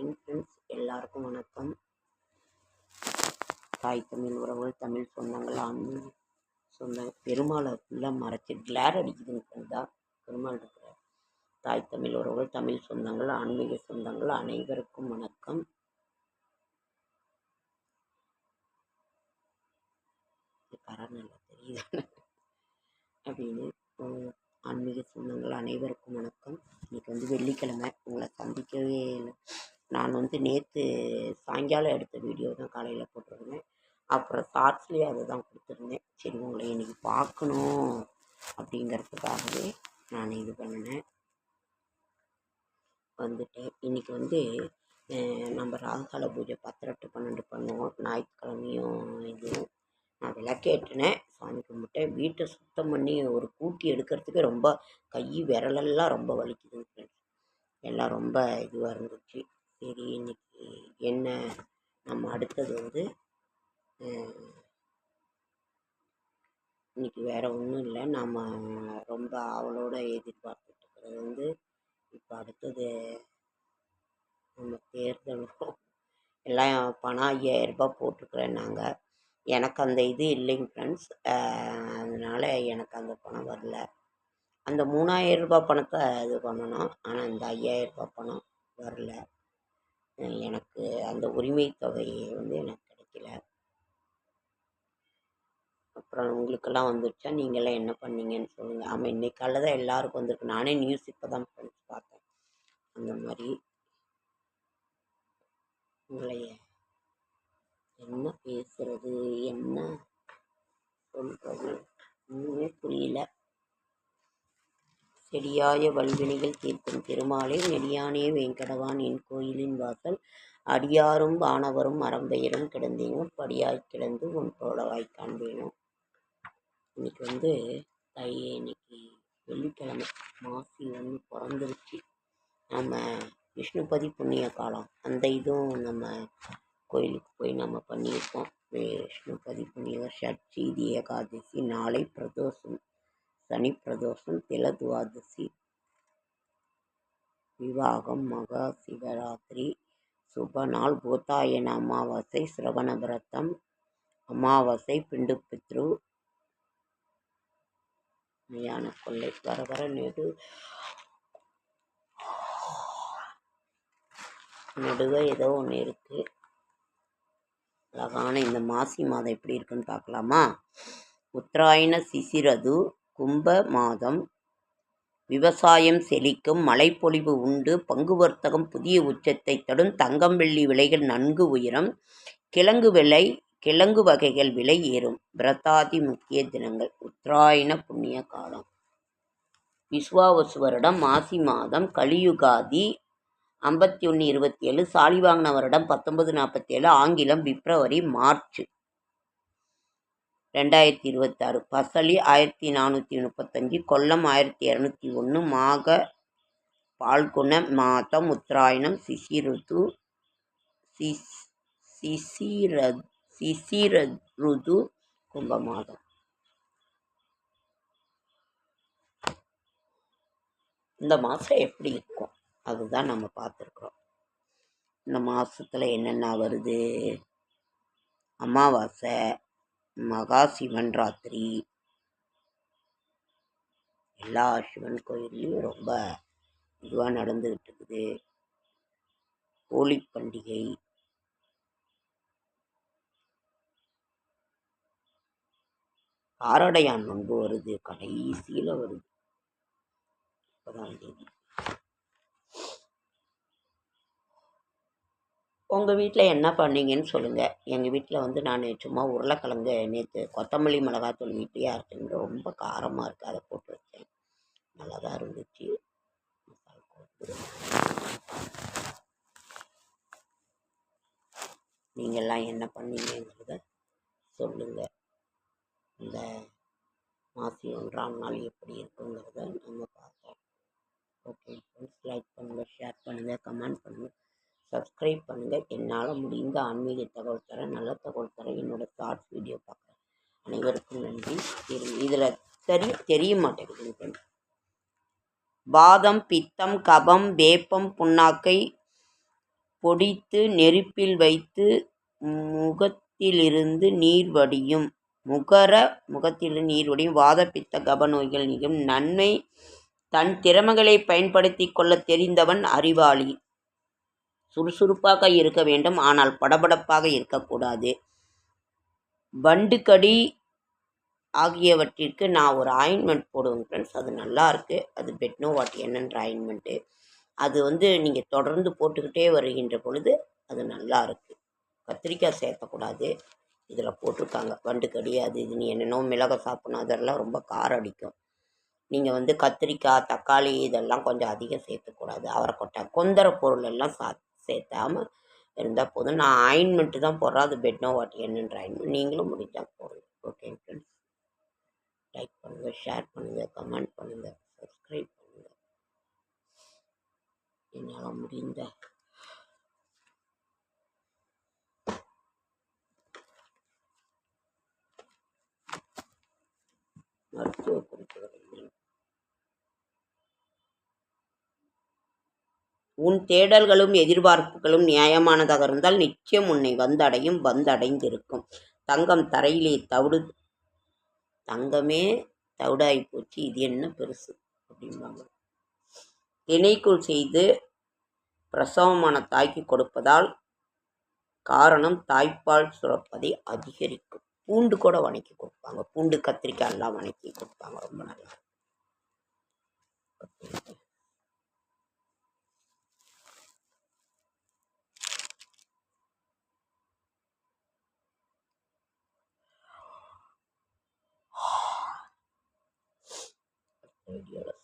Morning friends எல்லாருக்கும் வணக்கம். தாய் தமிழ் உறவுகள் தமிழ் சொந்தங்கள் ஆன்மீக சொந்த பெருமாளை ஃபுல்லாக மறைச்சி கிளார் அடிக்குதுங்க தான் பெருமாள் இருக்கிற தாய் தமிழ் உறவுகள் தமிழ் சொந்தங்கள் ஆன்மீக சொந்தங்கள் அனைவருக்கும் வணக்கம். பரவாயில்ல தெரியுது. அப்படின்னு ஆன்மீக சொந்தங்கள் அனைவருக்கும் வணக்கம். இன்னைக்கு வந்து வெள்ளிக்கிழமை. உங்களை சந்திக்கவே இல்லை. நான் வந்து நேற்று சாயங்காலம் எடுத்த வீடியோ தான் காலையில் போட்டிருந்தேன். அப்புறம் ஷார்ட்ஸ்லேயே அதை தான் கொடுத்துருந்தேன். சரி உங்களை இன்னைக்கு பார்க்கணும் அப்படிங்கிறதுக்காகவே நான் இது பண்ணினேன். வந்துட்டேன். இன்னைக்கு வந்து நம்ம ராகுகால பூஜை பத்திரெட்டு பன்னெண்டு பண்ணுவோம். ஞாயிற்றுக்கிழமையும் இதுவும். நான் விளக்கேற்றினேன் சாமி கும்பிட்டேன். வீட்டை சுத்தம் பண்ணி ஒரு கூட்டி எடுக்கிறதுக்கு ரொம்ப கை விரலெல்லாம் ரொம்ப வலிக்குது ஃப்ரெண்ட்ஸ் எல்லாம் ரொம்ப இதுவாக இருந்துச்சு. சரி இன்னைக்கு என்ன நம்ம அடுத்தது வந்து இன்னைக்கு வேற ஒன்றும் இல்லை. நம்ம ரொம்ப அவளோட எதிர்பார்த்துட்டுக்கிறது வந்து இப்போ அடுத்தது நம்ம தேர்தலும் எல்லாம் பணம் ஐயாயிரம் ரூபாய் போட்டிருக்கிறேன் நாங்கள் எனக்கு அந்த இது இல்லைங்க ஃப்ரெண்ட்ஸ் அதனால் எனக்கு அந்த பணம் வரல. அந்த மூணாயிரம் ரூபாய் பணத்தை இது பண்ணணும். ஆனால் இந்த ஐயாயிரம் ரூபாய் பணம் வரல. எனக்கு அந்த உரிமை தொகை வந்து எனக்கு கிடைக்கல. அப்புறம் உங்களுக்கெல்லாம் வந்துருச்சா? நீங்களாம் என்ன பண்ணீங்கன்னு சொல்லுங்கள் ஆமாம் இன்னைக்கு காலைல தான் எல்லாருக்கும் வந்திருக்கு. நானே நியூஸ் இப்போ தான் படித்து பார்த்தேன். அந்த மாதிரி. உங்களைய என்ன பேசுறது? என்ன சொல்றது? ஒன்றுமே புரியல. செடியாய வல்வினைகள் தீர்க்கும் திருமாலே நெடியானே வெங்கடவான் என் கோயிலின் வாசல். அடியாரும் வானவரும் அறம்பெயரும் கிடந்தேனும் படியாய் கிடந்து உன் தோழவாய் காண்பேனும் இன்னைக்கு வந்து தை இன்னைக்கு வெள்ளிக்கிழமை மாசி வந்து பிறந்துருச்சு. நம்ம விஷ்ணுபதி புண்ணிய காலம். அந்த இதுவும் நம்ம கோயிலுக்கு போய் நம்ம பண்ணியிருக்கோம் விஷ்ணுபதி புண்ணிய ஷட்சீதி ஏகாதசி நாளை பிரதோஷம். சனி பிரதோஷம் தில துவாதசி விவாகம் மகா சிவராத்திரி சுப நாள் பூத்தாயன அமாவாசை சிரவணபரத்தம் அமாவாசை பிண்டு பித்ரு மையான கொள்ளை வர வர நெடு நெடுக ஏதோ ஒன்று இருக்குது அழகான இந்த மாசி மாதம் எப்படி இருக்குன்னு பார்க்கலாமா? உத்தராயண சிசிரது கும்ப மாதம் விவசாயம் செழிக்கும் மழைப்பொழிவு உண்டு பங்கு வர்த்தகம் புதிய உச்சத்தை தொடும் தங்கம் வெள்ளி விலைகள் நன்கு உயரும் கிழங்கு விலை கிழங்கு வகைகள் விலை ஏறும். பிரதாதி முக்கிய தினங்கள். உத்தராயண புண்ணிய காலம். விஸ்வாவசு வருடம் மாசி மாதம் கலியுகாதி ஐம்பத்தி ஒன்று இருபத்தி ஏழு சாலிவாங்கின வருடம் பத்தொன்பது நாற்பத்தி ஏழு ஆங்கிலம் பிப்ரவரி மார்ச் ரெண்டாயிரத்தி இருபத்தாறு பசலி ஆயிரத்தி நானூற்றி முப்பத்தஞ்சு கொல்லம் ஆயிரத்தி இரநூத்தி ஒன்று மாக பால்குண மாதம் உத்தராயணம் சிசிருது சிஸ் சிசிர ருது கும்ப மாதம் இந்த மாதம் எப்படி இருக்கும்? அதுதான் நம்ம பார்த்துருக்குறோம். இந்த மாதத்தில் என்னென்ன வருது? அமாவாசை மகா சிவன் ராத்திரி. எல்லா சிவன் கோயில்லையும் ரொம்ப இதுவாக நடந்துக்கிட்டு இருக்குது ஹோலி பண்டிகை. காரடையான் நோன்பு வருது. கடைசியில் வருது. இப்போதான் உங்கள் வீட்டில் என்ன பண்ணீங்கன்னு சொல்லுங்கள் எங்கள் வீட்டில் வந்து நான் சும்மா உருளைக்கிழங்கு நேற்று கொத்தமல்லி மிளகாத்தூள் வீட்டையாக இருக்குங்க ரொம்ப காரமாக இருக்குது அதை போட்டு வச்சேன். நல்லா தான் இருந்துச்சு. மசாலா போட்டு நீங்கள்லாம் என்ன பண்ணீங்கிறத சொல்லுங்கள் இந்த மாசி ஒன்றாம் நாள் எப்படி இருக்குங்கிறத நம்ம பார்த்தோம் ஓகே ஃப்ரெண்ட்ஸ் லைக் பண்ணுங்கள் ஷேர் பண்ணுங்கள் கமெண்ட் பண்ணுங்கள் சப்ஸ்கிரைப் பண்ணுங்கள் என்னால் முடிந்த ஆன்மீக தகவல் தர நல்ல தகவல் தர என்னோட ஷார்ட்ஸ் வீடியோ பார்க்குறேன். அனைவருக்கும் நன்றி. இதில் சரி தெரிய மாட்டேங்குது பாதம் வாதம் பித்தம் கபம் வேப்பம் புண்ணாக்கை பொடித்து நெருப்பில் வைத்து முகத்திலிருந்து நீர் வடியும். முகர முகத்திலிருந்து நீர் வடியும். வாதப்பித்த கப நோய்கள் நீங்கும். நன்மை தன் திறமைகளை பயன்படுத்தி கொள்ள தெரிந்தவன் அறிவாளி. சுறுசுறுப்பாக இருக்க வேண்டும். ஆனால் படபடப்பாக இருக்கக்கூடாது. வண்டுக்கடி ஆகியவற்றிற்கு நான் ஒரு ஆயின்மெண்ட் போடுவேன் ஃப்ரெண்ட்ஸ் அது நல்லா இருக்குது அது பெட்னோவாட் என்னன்ற ஆயின்மெண்ட்டு அது வந்து நீங்கள் தொடர்ந்து போட்டுக்கிட்டே வருகின்ற பொழுது அது நல்லா இருக்குது கத்திரிக்காய் சேர்க்கக்கூடாது. இதில் போட்டிருக்காங்க. வண்டுக்கடி அது இதுன்னு என்னென்னோ மிளகாய் சாப்பிட்ணும். அதெல்லாம் ரொம்ப காரம் அடிக்கும். நீங்கள் வந்து கத்திரிக்காய் தக்காளி இதெல்லாம் கொஞ்சம் அதிகம் சேர்த்துக்கூடாது அவரைக்கொட்டை கொந்தர பொருள் எல்லாம் சா சேர்த்தாம இருந்தால் போதும். நான் ஆயின்மெண்ட்டு தான் போடுறேன். அது பெட்னோ வாட்டி என்னன்ற ஆயின்மெண்ட் நீங்களும் முடிஞ்சால் போடுங்க. ஓகே ஃப்ரெண்ட்ஸ் லைக் பண்ணுங்கள் ஷேர் பண்ணுங்கள் கமெண்ட் பண்ணுங்கள் சப்ஸ்கிரைப் பண்ணுங்கள் என்னால் முடிந்த மருத்துவ குறிப்புகளை உன் தேடல்களும் எதிர்பார்ப்புகளும் நியாயமானதாக இருந்தால் நிச்சயம் உன்னை வந்தடையும் வந்தடைந்திருக்கும். தங்கம் தரையிலே தவிடு தங்கமே தவிடாகி போச்சு. இது என்ன பெருசு? அப்படிம்பாங்க. திணைக்குள் செய்து பிரசவமான தாய்க்கு கொடுப்பதால் காரணம் தாய்ப்பால் சுரப்பதை அதிகரிக்கும். பூண்டு கூட வணக்கி கொடுப்பாங்க. பூண்டு கத்திரிக்காய் எல்லாம் வணக்கி கொடுப்பாங்க. ரொம்ப நல்லா my